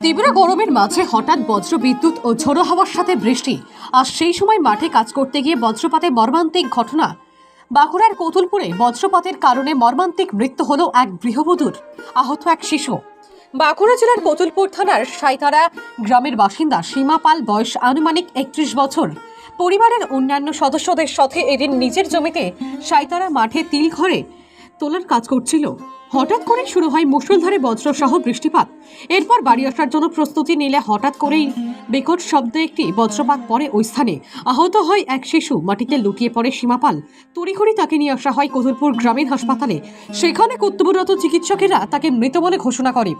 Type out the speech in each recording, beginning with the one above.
তীব্র গরমের মাঝে হঠাৎ বজ্র বিদ্যুৎ ও ঝোড়ো হাওয়ার সাথে বৃষ্টি। আর সেই সময় মাঠে কাজ করতে গিয়ে বজ্রপাতে মর্মান্তিক ঘটনা। বাঁকুড়ার কতুলপুরে বজ্রপাতের কারণে মর্মান্তিক মৃত্যু হল এক গৃহবধূর, আহত এক শিশু। বাঁকুড়া জেলার কতুলপুর থানার সাইতারা গ্রামের বাসিন্দা সীমা পাল বয়স আনুমানিক একত্রিশ বছর। পরিবারের অন্যান্য সদস্যদের সাথে এদিন নিজের জমিতে সাইতারা মাঠে তিল ঘরে তোলার কাজ করছিল। হঠাৎ করে শুরু হয় মুষলধারে বজ্রসহ বৃষ্টিপাত। এরপর বাড়ি আসার জন্য প্রস্তুতি নিলে হঠাৎ করেই বিকট শব্দে একটি বজ্রপাত পড়ে ওই স্থানে। আহত হয় এক শিশু, মাটিতে লুটিয়ে পড়ে সীমাপাল। তড়িঘড়ি তাকে নিয়ে আসা হয় কতুলপুর গ্রামীণ হাসপাতালে। সেখানে কর্তব্যরত চিকিৎসকেরা তাকে মৃত বলে ঘোষণা করে।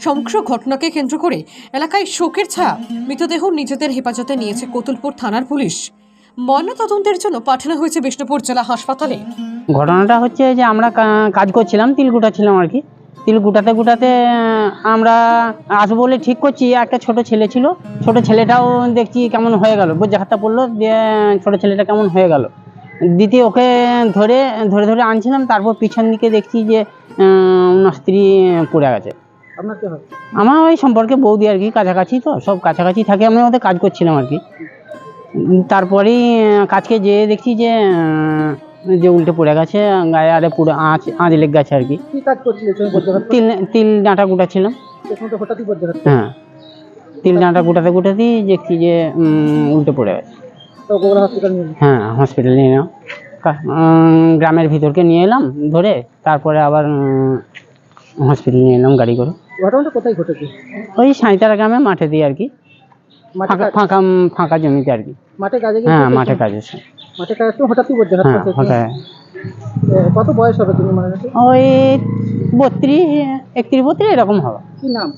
সমগ্র ঘটনাকে কেন্দ্র করে এলাকায় শোকের ছায়া। মৃতদেহ নিজেদের হেফাজতে নিয়েছে কতুলপুর থানার পুলিশ। ময়নাতদন্তের জন্য পাঠানো হয়েছে বিষ্ণুপুর জেলা হাসপাতালে। ঘটনাটা হচ্ছে যে আমরা কাজ করছিলাম তিল ছিলাম আর কি। তিল গুটাতে গুটাতে আমরা আসব বলে ঠিক করছি একটা ছোট ছেলে ছিল। ছোট ছেলেটাও দেখছি কেমন হয়ে গেল। বোঝাহাতটা পড়ল দিয়ে ছোট ছেলেটা কেমন হয়ে গেল। দ্বিতীয় ওকে ধরে ধরে ধরে আনছিলাম তারপর পিছন দিকে দেখছি যে ওনার স্ত্রী পড়ে গেছে। আমার ওই সম্পর্কে বৌদি আর কি কাছাকাছি তো সব কাছাকাছি থাকে আমি ওদের কাজ করছিলাম আর কি। তারপরেই কাজকে যেয়ে দেখছি যে যে উল্টে পড়ে গেছে গায়ে আরে পুরো আঁচ আঁচ লেগে গেছে আর কি। কি কাজ করছিলেন তুমি বজ্রঘাত তিল তিল ডাঁটা গুটাচ্ছিলাম। তখন তো হঠাৎই বজ্রঘাত হ্যাঁ। তিল ডাঁটা গুটাতে গুটাতেই দেখছি যে উল্টে পড়ে গেছে। তো গোবরা হসপিটাল নিয়ে গেলেন। হ্যাঁ হসপিটালে নিয়ে এলাম। গ্রামের ভিতরকে নিয়ে এলাম ধরে তারপরে আবার হসপিটাল নিয়ে এলাম গাড়ি করে। ঘটনাটা কোথায় ঘটেছে? ওই সাঁইতারা গ্রামে মাঠে দিয়ে আর কি। ফাঁকা ফাঁকা ফাঁকা জমিতে আর কি। মাঠে কাজে হ্যাঁ মাঠে কাজ মাঠে তো হঠাৎই বজ্রঘাত হ্যাঁ এ, কত বয়স হবে তুমি মনে ওই বত্রিশ একত্রিশ বত্রিশ এরকম হবে। কি নাম?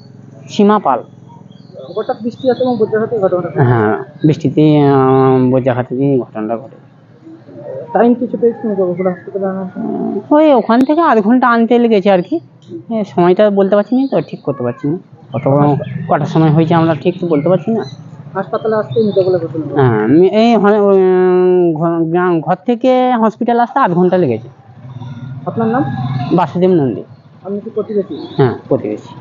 সীমা পাল। হঠাৎ বৃষ্টি আছে এবং বজ্রঘাতের ঘটনাটা হ্যাঁ বৃষ্টিতে ঘটনাটা ঘটে। টাইম কিছু হসপিটালে ওই ওখান থেকে আধ ঘণ্টা আনতে লেগেছে আর কি। সময়টা বলতে পারছি না তো ঠিক করতে পারছি না। কত কটার সময় হয়েছে আমরা ঠিক বলতে পারছি না। হাসপাতালে আসতে নিতে বলে ঘটনা হ্যাঁ এই গ্রাম- ঘর থেকে হসপিটাল আসতে আধ ঘণ্টা লেগেছে। আপনার নাম? বাসুদেব নন্দী। আপনি কি প্রতিবেশী? হ্যাঁ প্রতিবেশী।